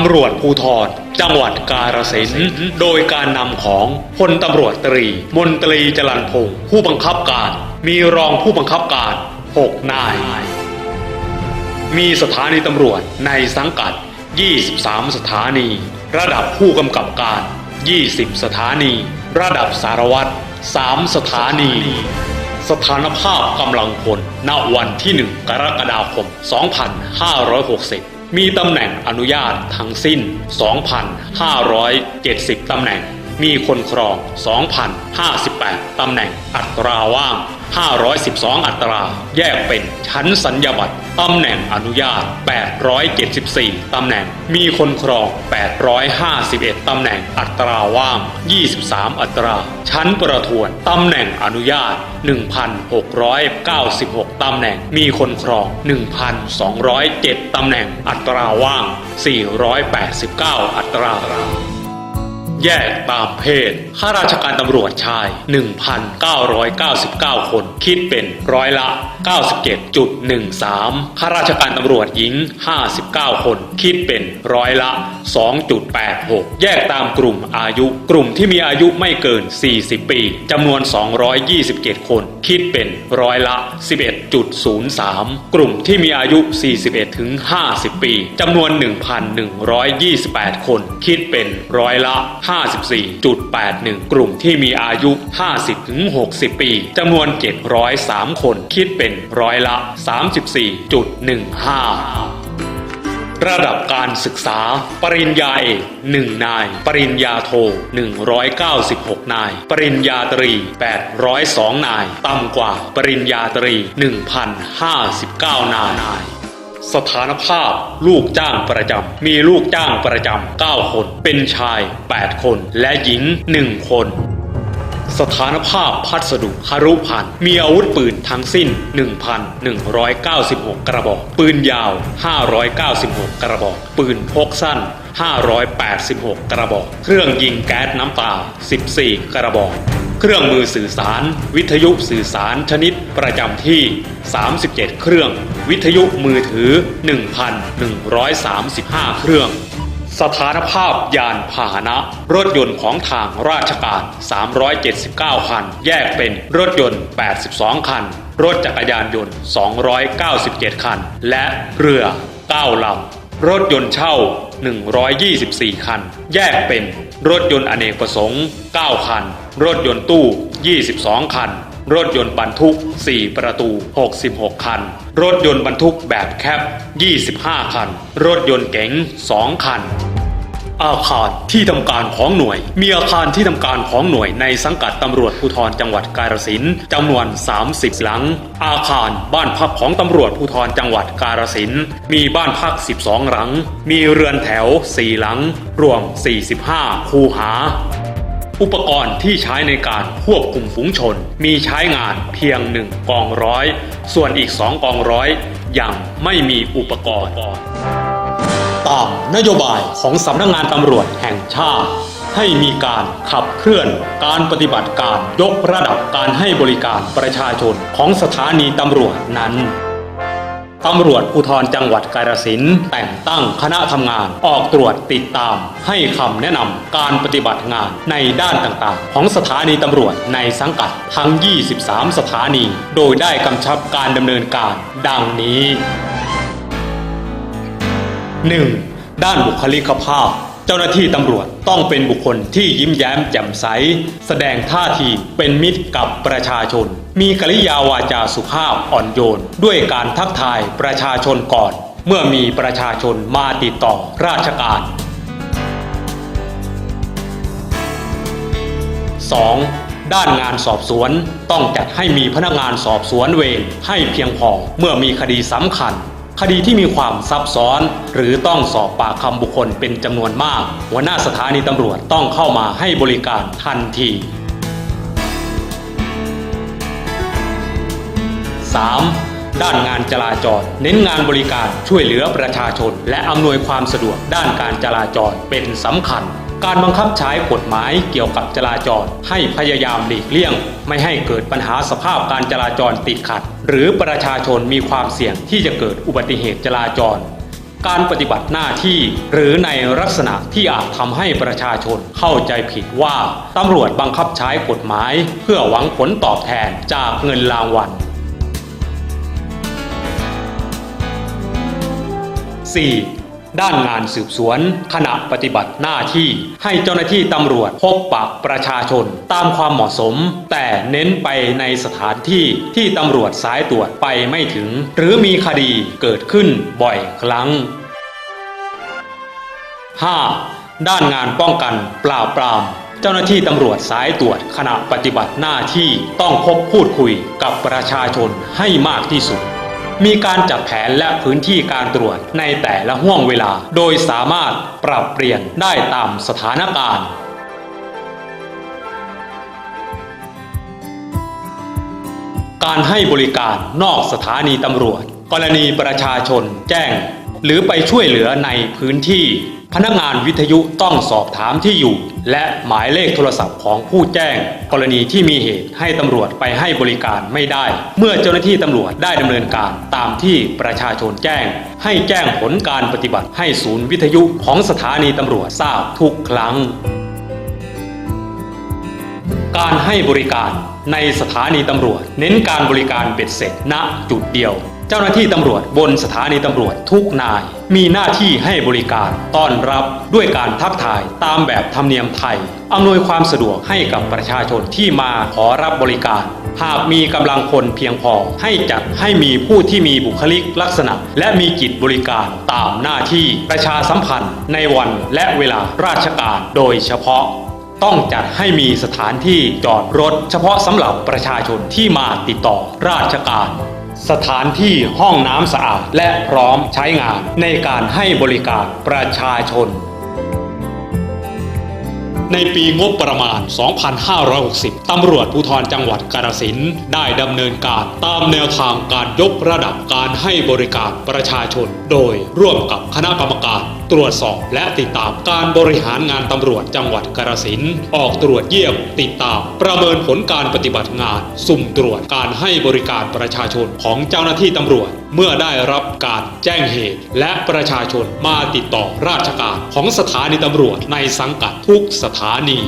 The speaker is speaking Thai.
ำรวจภูธรจังหวัดกาฬสินธุ์โดยการนำของพลตำรวจตรี มนตรีจรันพงศ์ผู้บังคับการ มีรองผู้บังคับการ 6 นาย มีสถานีตำรวจในสังกัด 23 สถานี ระดับผู้กำกับการ 20 สถานี ระดับสารวัตร 3 สถานี สถานภาพกำลังพลณวันที่ 1 กรกฎาคม 2560 มีตำแหน่งอนุญาตทั้งสิ้น 2,570 ตำแหน่ง มีคนครอง 2,058 ตำแหน่งอัตราว่าง 512 อัตรา แยกเป็นชั้นสัญญาบัตรตำแหน่งอนุญาต 874 ตำแหน่ง มีคนครอง 851 ตำแหน่งอัตราว่าง 23 อัตรา ชั้นประทวน ตำแหน่งอนุญาต 1,696 ตำแหน่ง มีคนครอง 1,207 ตำแหน่งอัตราว่าง 489 อัตรา แยกตามเพศ ข้าราชการตำรวจชาย 1,999 คน คิดเป็นร้อยละ 97.13 ข้าราชการตำรวจหญิง 59 คน คิดเป็นร้อยละ 2.86 แยกตามกลุ่มอายุ กลุ่มที่มีอายุไม่เกิน 40 ปีจำนวน 227 คน คิดเป็นร้อยละ 11.03 กลุ่มที่มีอายุ 41 ถึง 50 ปีจำนวน 1,128 คน คิดเป็นร้อยละ54.81 กลุ่มที่มีอายุ 50-60 ปี จำนวน 703 คน คิดเป็นร้อยละ 34.15ระดับการศึกษา ปริญญาเอก1นาย ปริญญาโท 196 นาย ปริญญาตรี 802 นาย ต่ำกว่าปริญญาตรี 1,059 นาย สถานภาพ ลูกจ้างประจำ มีลูกจ้างประจำ9คน เป็นชาย 8 คน และหญิง 1 คน สถานภาพพัสดุคารุพันธ์มีอาวุธปืนทั้งสิ้น 1,196 กระบอก ปืนยาว 596 กระบอก ปืนพกสั้น 586 กระบอก เครื่องยิงแก๊สน้ำตา 14 กระบอก เครื่องมือสื่อสาร วิทยุสื่อสารชนิดประจำที่ 37 เครื่อง วิทยุมือถือ 1,135 เครื่อง สถานภาพยานพาหนะ รถยนต์ของทางราชการ 379 คัน แยกเป็นรถยนต์ 82 คัน รถจักรยานยนต์ 297 คัน และเรือ 9 ลำรถยนต์เช่า 124 คัน แยกเป็น รถยนต์อเนกประสงค์ 9 คัน รถยนต์ตู้ 22 คัน รถยนต์บรรทุก 4 ประตู 66 คัน รถยนต์บรรทุกแบบแคป25 คัน รถยนต์เก๋ง 2 คันอาคารที่ทำการของหน่วย มีอาคารที่ทำการของหน่วยในสังกัดตำรวจภูธรจังหวัดกาฬสินจำนวน 30 หลัง อาคารบ้านพักของตำรวจภูธรจังหวัดกาฬสินมีบ้านพัก 12 หลัง มีเรือนแถว 4 หลัง รวม 45 คูหา อุปกรณ์ที่ใช้ในการควบคุมฝูงชน มีใช้งานเพียงหนึ่งกองร้อย ส่วนอีกสองกองร้อยยังไม่มีอุปกรณ์ ตามนโยบายของสำนักงานตำรวจแห่งชาติ ให้มีการขับเคลื่อนการปฏิบัติการยกระดับการให้บริการประชาชนของสถานีตำรวจนั้น ตำรวจภูธรจังหวัดกาฬสินธุ์แต่งตั้งคณะทำงานออกตรวจติดตาม ให้คำแนะนำการปฏิบัติงานในด้านต่างๆ ของสถานีตำรวจในสังกัดทั้ง 23 สถานี โดยได้กำชับการดำเนินการ ดังนี้ 1. ด้านบุคลิกภาพ จ้าหน้าที่ตำรวจต้องเป็นบุคคลที่ยิ้มแย้มแจ่มใส แสดงท่าทีเป็นมิตรกับประชาชน มีกริยาวาจาสุภาพอ่อนโยน ด้วยการทักทายประชาชนก่อน เมื่อมีประชาชนมาติดต่อราชการ 2. ด้านงานสอบสวนต้องจัดให้มีพนักงานสอบสวนเวรให้เพียงพอเมื่อมีคดีสำคัญ คดีที่มีความซับซ้อน หรือต้องสอบปากคำบุคคลเป็นจำนวนมาก หัวหน้าสถานีตำรวจต้องเข้ามาให้บริการทันที 3. ด้านงานจราจร เน้นงานบริการช่วยเหลือประชาชน และอำนวยความสะดวกด้านการจราจรเป็นสำคัญ การบังคับใช้กฎหมายเกี่ยวกับจราจร ให้พยายามหลีกเลี่ยง ไม่ให้เกิดปัญหาสภาพการจราจรติดขัด หรือประชาชนมีความเสี่ยงที่จะเกิดอุบัติเหตุจราจร การปฏิบัติหน้าที่หรือในลักษณะที่อาจทำให้ประชาชนเข้าใจผิดว่าตำรวจบังคับใช้กฎหมาย เพื่อหวังผลตอบแทนจากเงินรางวัล 4. ด้านงานสืบสวน ขณะปฏิบัติหน้าที่ ให้เจ้าหน้าที่ตำรวจพบปะประชาชนตามความเหมาะสม แต่เน้นไปในสถานที่ที่ตำรวจสายตรวจไปไม่ถึง หรือมีคดีเกิดขึ้นบ่อยครั้ง 5. ด้านงานป้องกันปราบปรามเจ้าหน้าที่ตำรวจสายตรวจขณะปฏิบัติหน้าที่ต้องพบพูดคุยกับประชาชนให้มากที่สุด มีการจัดแผนและพื้นที่การตรวจในแต่ละห่วงเวลา โดยสามารถปรับเปลี่ยนได้ตามสถานการณ์การให้บริการนอกสถานีตำรวจ กรณีประชาชนแจ้ง หรือไปช่วยเหลือในพื้นที่ พนักงานวิทยุต้องสอบถามที่อยู่ และหมายเลขโทรศัพท์ของผู้แจ้ง กรณีที่มีเหตุให้ตำรวจไปให้บริการไม่ได้ เมื่อเจ้าหน้าที่ตำรวจได้ดำเนินการตามที่ประชาชนแจ้ง ให้แจ้งผลการปฏิบัติให้ศูนย์วิทยุของสถานีตำรวจทราบทุกครั้ง การให้บริการในสถานีตำรวจ เน้นการบริการเบ็ดเสร็จณจุดเดียว เจ้าหน้าที่ตำรวจบนสถานีตำรวจทุกนาย มีหน้าที่ให้บริการต้อนรับด้วยการทักทายตามแบบธรรมเนียมไทย อำนวยความสะดวกให้กับประชาชนที่มาขอรับบริการ หากมีกำลังคนเพียงพอให้จัดให้มีผู้ที่มีบุคลิกลักษณะ และมีจิตบริการตามหน้าที่ประชาสัมพันธ์ในวันและเวลาราชการโดยเฉพาะต้องจัดให้มีสถานที่จอดรถเฉพาะสำหรับประชาชนที่มาติดต่อราชการ สถานที่ห้องน้ำสะอาดและพร้อมใช้งานในการให้บริการประชาชน ในปีงบประมาณ 2560 ตำรวจภูธรจังหวัดกาฬสินธุ์ได้ดำเนินการตามแนวทางการยกระดับการให้บริการประชาชน โดยร่วมกับคณะกรรมการ ตรวจสอบและติดตามการบริหารงานตำรวจจังหวัดกระสินออกตรวจเยี่ยม ติดตามประเมินผลการปฏิบัติงาน สุ่มตรวจการให้บริการประชาชนของเจ้าหน้าที่ตำรวจ เมื่อได้รับการแจ้งเหตุ และประชาชนมาติดต่อราชการของสถานีตำรวจในสังกัดทุกสถานี